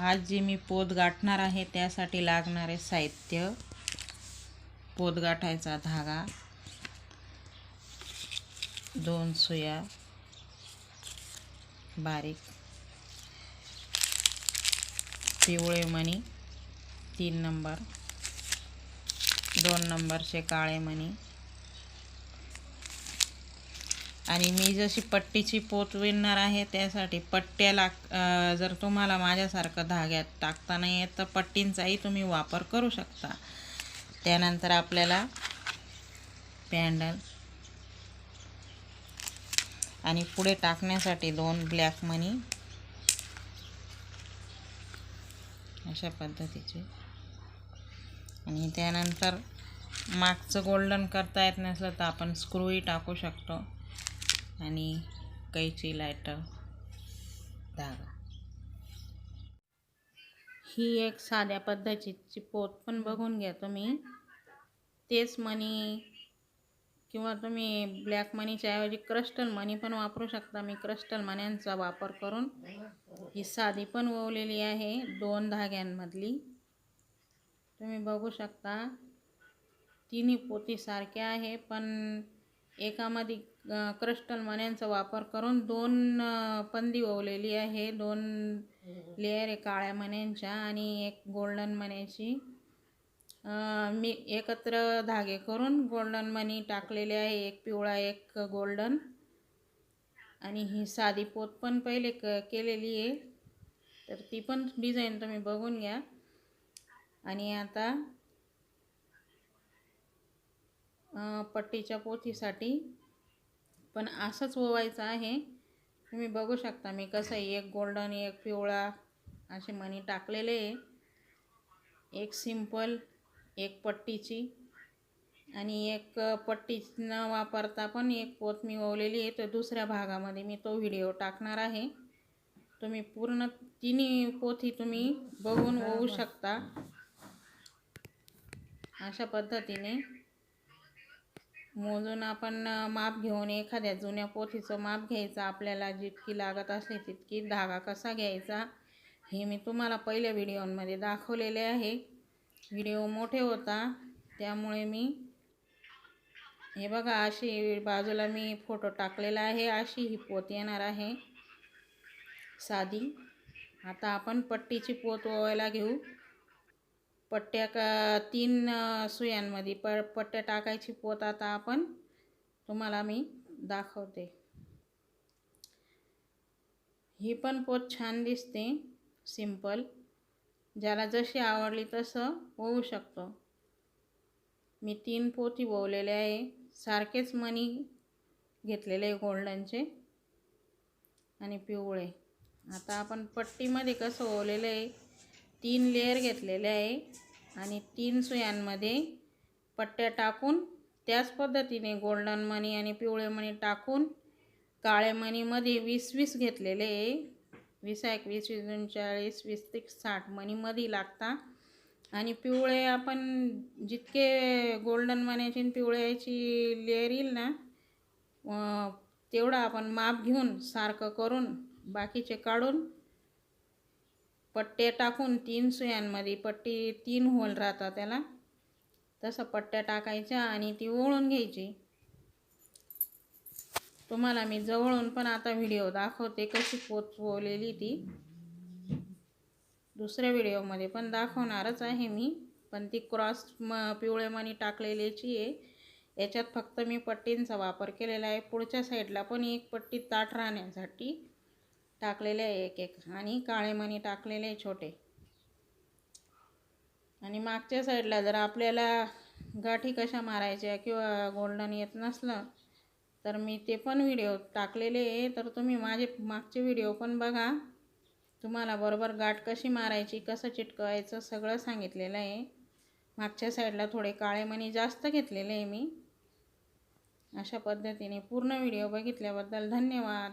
आज जे मी पोत गाठणार आहे त्यासाठी लागणारे साहित्य. पोत गाठायचा धागा. दोन सुया. बारीक. पिवळे मणी. तीन नंबर. दोन नंबरचे काळे मणी. आणि मी जशी पट्टीची पोत विणणार आहे त्यासाठी पट्ट्या लाग जर तुम्हाला माझ्यासारखं धाग्यात टाकता नाही येत तर पट्टींचाही तुम्ही वापर करू शकता. त्यानंतर आपल्याला पॅन्डल आणि पुढे टाकण्यासाठी दोन ब्लॅक मनी अशा पद्धतीचे. आणि त्यानंतर मागचं गोल्डन करता येत नसलं तर आपण स्क्रूही टाकू शकतो. आणि कैची लायटर धागा. ही एक साध्या पद्धतीची पोत पण बघून घ्या तुम्ही. तेच मनी किंवा तुम्ही ब्लॅक मनीच्या ऐवजी क्रस्टल मनी पण वापरू शकता. मी क्रस्टल मण्यांचा वापर करून ही साधी पण ओवलेली आहे दोन धाग्यांमधली. तुम्ही बघू शकता तिन्ही पोती सारख्या आहे पण एकामध्ये क्रिस्टल क्रस्टल मण्यांचा वापर करून दोन पंदी ओवलेली आहे. दोन लेअर आहे काळ्या मण्यांच्या आणि एक गोल्डन मण्याची. मी एकत्र धागे करून गोल्डन मनी टाकलेले आहे. एक पिवळा एक गोल्डन. आणि ही साधी पोत पण पहिले क केलेली आहे. तर ती पण डिझाईन तुम्ही बघून घ्या. आणि आता पट्टीच्या पोथीसाठी. पण असंच ओवायचं आहे. तुम्ही बघू शकता मी कसं आहे एक गोल्डन एक पिवळा असे मणी टाकलेले आहे. एक सिंपल एक पट्टीची. आणि एक पट्टी न वापरता पण एक पोत मी ओवलेली आहे. तर दुसऱ्या भागामध्ये मी तो व्हिडिओ टाकणार आहे. तुम्ही पूर्ण तिन्ही पोथी तुम्ही बघून ओवू शकता. अशा पद्धतीने. मोजून आपण माप घेऊन एखाद्या जुन्या पोथीचं माप घ्यायचं. आपल्याला जितकी लागत असली तितकी धागा कसा घ्यायचा हे मी तुम्हाला पहिल्या व्हिडिओमध्ये दाखवलेले आहे. व्हिडिओ मोठे होता त्यामुळे मी हे बघा अशी बाजूला मी फोटो टाकलेला आहे. अशी ही पोत येणार आहे. साधी. आता आपण पट्टीची पोत ओवायला घेऊ. पट्ट्या का तीन सुयांमध्ये प पट्ट्या टाकायची पोत आता आपण तुम्हाला मी दाखवते. ही पण पोत छान दिसते सिंपल. ज्याला जशी आवडली तसं होऊ शकतो. मी तीन पोती ओवलेले आहे. सारखेच मनी घेतलेले आहे गोल्डनचे. आणि पिवळे. आता आपण पट्टीमध्ये कसं ओवलेलं आहे तीन लेअर घेतलेले आहे आणि तीन सुयांमध्ये पट्ट्या टाकून त्याच पद्धतीने गोल्डन मणी आणि पिवळे मणी टाकून काळे मणीमध्ये वीस वीस घेतलेले आहे. वीस एक वीस वीस दोन चाळीस वीस ते साठ मणीमध्ये लागता. आणि पिवळे आपण जितके गोल्डन मण्याची आणि पिवळ्याची लेअर येईल ना तेवढा आपण माप घेऊन सारखं करून बाकीचे काढून पट्टे टाकून तीन सुयांमध्ये पट्टी तीन होल राहतात त्याला. तसं पट्ट्या टाकायच्या आणि ती ओळून घ्यायची. तुम्हाला मी जवळून पण आता व्हिडिओ दाखवते कशी पोचवलेली ती. दुसऱ्या व्हिडिओमध्ये पण दाखवणारच आहे मी पण ती क्रॉस म पिवळे मणी टाकलेल्याची आहे. याच्यात फक्त मी पट्टींचा वापर केलेला आहे. पुढच्या साईडला पण एक पट्टी ताट राहण्यासाठी टाकलेले आहे एक एक. आणि काळे मणी टाकलेले आहे छोटे. आणि मागच्या साईडला जर आपल्याला गाठी कशा मारायच्या किंवा गोल्डन येत नसलं तर मी ते पण व्हिडिओ टाकलेले आहे. तर तुम्ही माझे मागचे व्हिडिओ पण बघा. तुम्हाला बरोबर गाठ कशी मारायची कसं चिटकवायचं सगळं सांगितलेलं आहे. मागच्या साईडला थोडे काळे मणी जास्त घेतलेले आहे मी. अशा पद्धतीने पूर्ण व्हिडिओ बघितल्याबद्दल धन्यवाद.